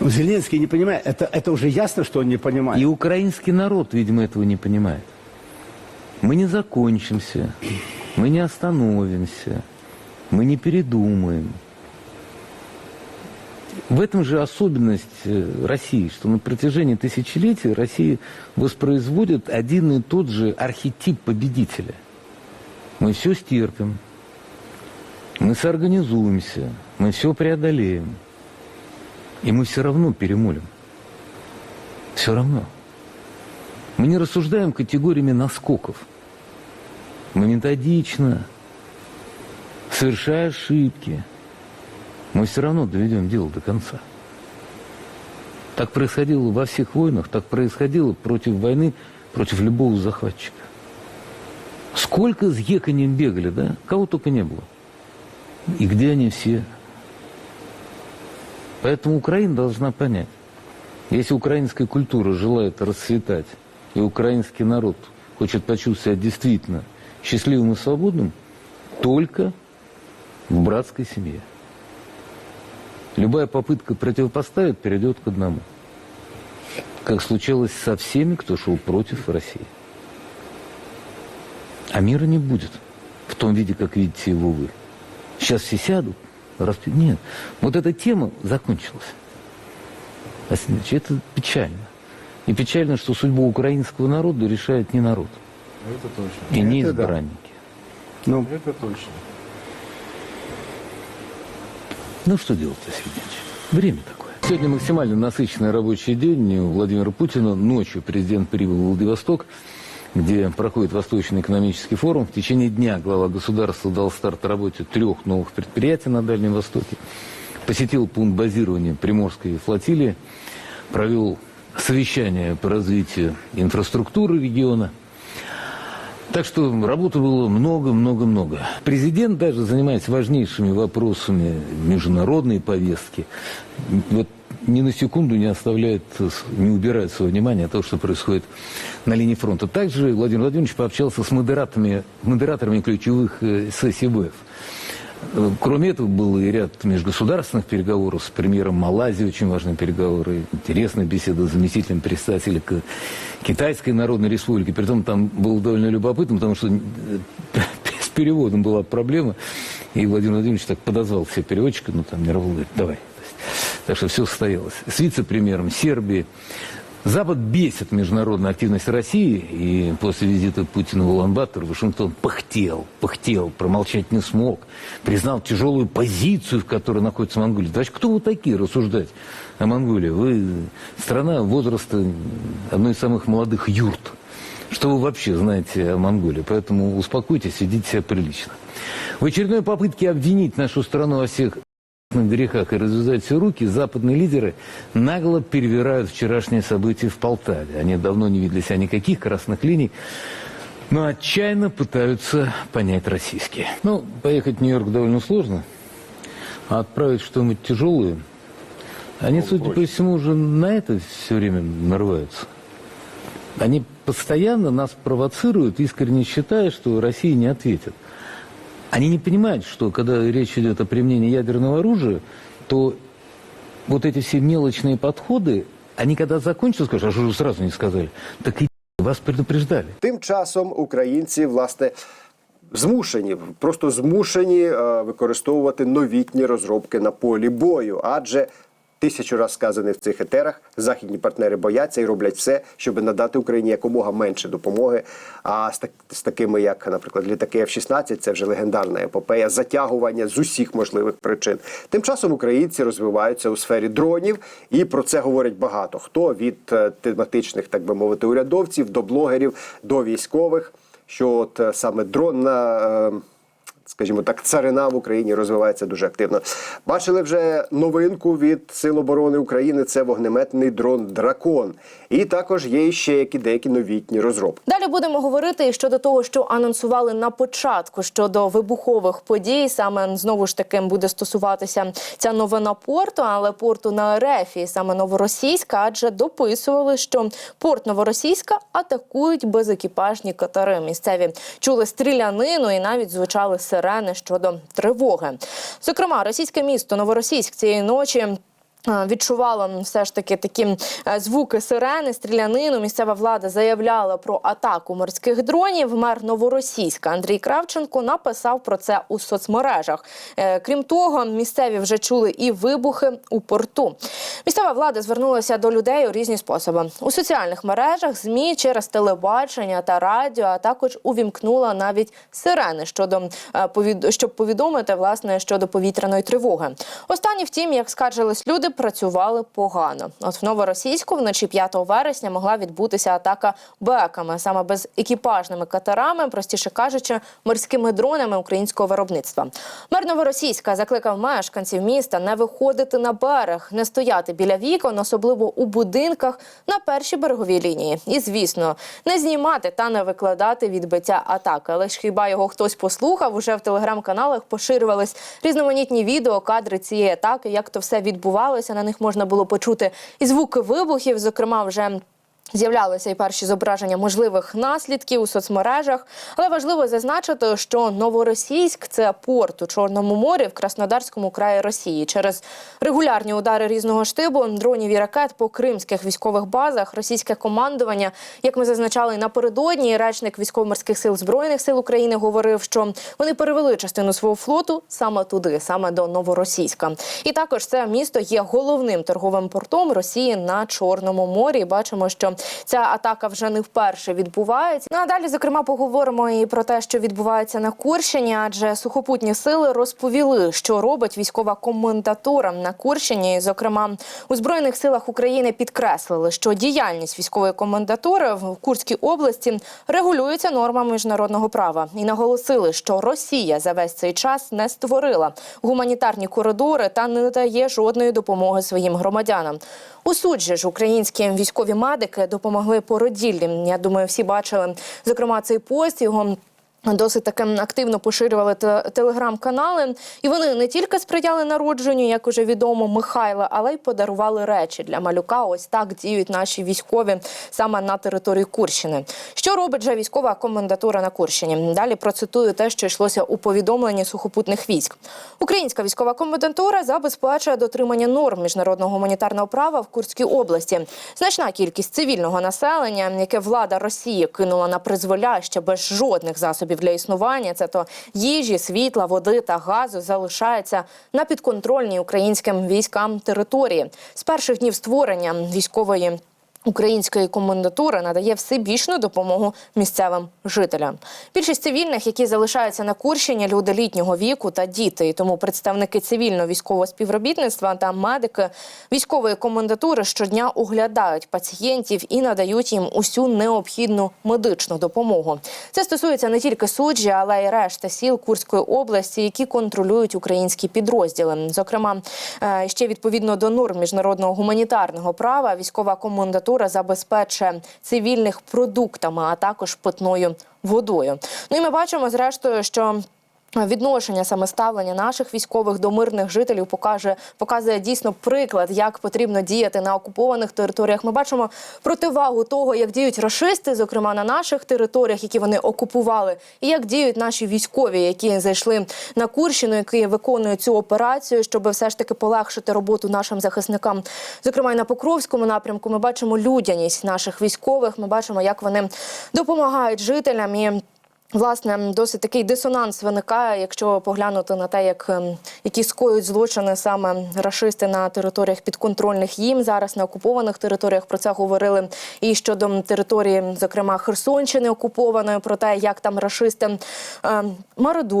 Ну, Зеленский не понимает. Это, это уже ясно, что он не понимает. И украинский народ, видимо, этого не понимает. Мы не закончимся, мы не остановимся, мы не передумаем. В этом же особенность э, России, что на протяжении тысячелетий Россия воспроизводит один и тот же архетип победителя. Мы все стерпим, мы соорганизуемся, мы все преодолеем. И мы все равно перемолим. Все равно. Мы не рассуждаем категориями наскоков. Мы методично, совершая ошибки, мы все равно доведем дело до конца. Так происходило во всех войнах, так происходило против войны, против любого захватчика. Сколько с еканем бегали, да? Кого только не было. И где они все? Поэтому Украина должна понять, если украинская культура желает расцветать, и украинский народ хочет почувствовать себя действительно счастливым и свободным, только в братской семье. Любая попытка противопоставить перейдет к одному. Как случилось со всеми, кто шел против России. А мира не будет в том виде, как видите его вы. Сейчас все сядут, распи- Нет. Вот эта тема закончилась. Василий Ильич, это печально. И печально, что судьбу украинского народа решает не народ. Это точно. И не Это да. избранники. Ну, Это точно. Ну что делать, Василий Ильич? Время такое. Сегодня максимально насыщенный рабочий день у Владимира Путина. Ночью президент прибыл в Владивосток, где проходит Восточный экономический форум. В течение дня глава государства дал старт работе трех новых предприятий на Дальнем Востоке. Посетил пункт базирования Приморской флотилии. Провел совещание по развитию инфраструктуры региона. Так что работы было много-много-много. Президент даже занимается важнейшими вопросами международной повестки. Вот ни на секунду не оставляет, не убирает свое внимание от того, что происходит на линии фронта. Также Владимир Владимирович пообщался с модераторами, модераторами ключевых э, сессий. Э, Кроме этого, был и ряд межгосударственных переговоров с премьером Малайзии, очень важные переговоры, интересная беседа с заместителем председателя К- Китайской Народной Республики. Притом там было довольно любопытно, потому что э, с переводом была проблема. И Владимир Владимирович так подозвал всех переводчиков, ну там Мировой говорит, давай. Так что все состоялось. С вице-премьером Сербии. Запад бесит международную активность России, и после визита Путина в Улан-Батор Вашингтон пыхтел, пыхтел, промолчать не смог, признал тяжелую позицию, в которой находится Монголия. Значит, кто вы такие рассуждать о Монголии? Вы страна возраста одной из самых молодых юрт. Что вы вообще знаете о Монголии? Поэтому успокойтесь, ведите себя прилично. В очередной попытке обвинить нашу страну во всех на грехах и развязать все руки, западные лидеры нагло перевирают вчерашние события в Полтаве. Они давно не видели себя никаких красных линий, но отчаянно пытаются понять российские. Ну, поехать в Нью-Йорк довольно сложно, а отправить что-нибудь тяжелое, они, судя по всему, уже на это все время нарываются. Они постоянно нас провоцируют, искренне считая, что Россия не ответит. Они не понимают, что когда речь идет о применении ядерного оружия, то вот эти все мелочные подходы, они когда закончатся, скажут, а что же вы сразу не сказали? Так и вас предупреждали. Тим часом українці, власне, змушені, просто змушені е, використовувати новітні розробки на полі бою, адже тисячу раз сказаних в цих етерах західні партнери бояться і роблять все, щоб надати Україні якомога менше допомоги. А з, так, з такими, як, наприклад, літаки F-16, це вже легендарна епопея затягування з усіх можливих причин. Тим часом українці розвиваються у сфері дронів, і про це говорять багато хто від е, тематичних, так би мовити, урядовців до блогерів, до військових. Що от е, саме дронна, е, скажімо так, царина в Україні розвивається дуже активно. Бачили вже новинку від Сил оборони України. Це вогнеметний дрон Дракон. І також є ще які деякі новітні розробки. Далі будемо говорити щодо того, що анонсували на початку щодо вибухових подій. Саме знову ж таки буде стосуватися ця новина порту, але порту на РФ і саме новоросійська, адже дописували, що порт новоросійська атакують безекіпажні катери. Місцеві чули стрілянину і навіть звучали сирени щодо тривоги. Зокрема, російське місто Новоросійськ цієї ночі Відчувала все ж таки такі е, звуки сирени, стрілянину. Місцева влада заявляла про атаку морських дронів. Мер Новоросійська Андрій Кравченко написав про це у соцмережах. Е, Крім того, місцеві вже чули і вибухи у порту. Місцева влада звернулася до людей у різні способи у соціальних мережах, змі через телебачення та радіо, а також увімкнула навіть сирени щодо е, щоб повідомити власне щодо повітряної тривоги. Останні, втім, як скаржились люди, працювали погано. От в новоросійську вночі 5 вересня могла відбутися атака беками, саме безекіпажними катерами, простіше кажучи, морськими дронами українського виробництва. Мер Новоросійська закликав мешканців міста не виходити на берег, не стояти біля вікон, особливо у будинках на першій береговій лінії. І звісно, не знімати та не викладати відбиття атаки. Але ж хіба його хтось послухав? Уже в телеграм-каналах поширювались різноманітні відео, кадри цієї атаки, як то все відбувалося. На них можна було почути і звуки вибухів, зокрема, вже. З'являлися і перші зображення можливих наслідків у соцмережах, але важливо зазначити, що Новоросійськ це порт у Чорному морі в Краснодарському краї Росії. Через регулярні удари різного штибу, дронів і ракет по кримських військових базах, російське командування, як ми зазначали напередодні, речник військово-морських сил збройних сил України говорив, що вони перевели частину свого флоту саме туди, саме до Новоросійська. І також це місто є головним торговим портом Росії на Чорному морі. Бачимо, що ця атака вже не вперше відбувається. Ну а далі, зокрема, поговоримо і про те, що відбувається на Курщині, адже сухопутні сили розповіли, що робить військова комендатура на Курщині. Зокрема, у збройних силах України підкреслили, що діяльність військової комендатури в Курській області регулюється нормами міжнародного права і наголосили, що Росія за весь цей час не створила гуманітарні коридори та не надає жодної допомоги своїм громадянам. У суджі ж українські військові медики допомогли породіллі. Я думаю, всі бачили зокрема цей пост. Його Досить таки активно поширювали те- телеграм-канали, і вони не тільки сприяли народженню, як уже відомо, Михайла, але й подарували речі для малюка. Ось так діють наші військові саме на території Курщини. Що робить же військова комендатура на Курщині? Далі процитую те, що йшлося у повідомленні сухопутних військ. Українська військова комендатура забезпечує дотримання норм міжнародного гуманітарного права в Курській області. Значна кількість цивільного населення, яке влада Росії кинула на призволяще без жодних засобів для існування, це то їжі, світла, води та газу, залишається на підконтрольній українським військам території. З перших днів створення військової. Української комендатури надає всебічну допомогу місцевим жителям. Більшість цивільних, які залишаються на Курщині, люди літнього віку та діти. І тому представники цивільно-військового співробітництва та медики військової комендатури щодня оглядають пацієнтів і надають їм усю необхідну медичну допомогу. Це стосується не тільки суджі, але й решти сіл Курської області, які контролюють українські підрозділи. Зокрема, е, ще відповідно до норм міжнародного гуманітарного права, військова комендатура забезпечує цивільних продуктами, а також питною водою. Ну і ми бачимо, зрештою, що. Відношення саме ставлення наших військових до мирних жителів покаже показує дійсно приклад, як потрібно діяти на окупованих територіях. Ми бачимо противагу того, як діють рашисти, зокрема на наших територіях, які вони окупували, і як діють наші військові, які зайшли на Курщину, які виконують цю операцію, щоб все ж таки полегшити роботу нашим захисникам. Зокрема, і на Покровському напрямку ми бачимо людяність наших військових. Ми бачимо, як вони допомагають жителям і. Власне, досить такий дисонанс виникає, якщо поглянути на те, як ем, які скоюють злочини саме рашисти на територіях підконтрольних їм зараз на окупованих територіях. Про це говорили і щодо території, зокрема Херсонщини окупованої, про те, як там рашисти е, мародують.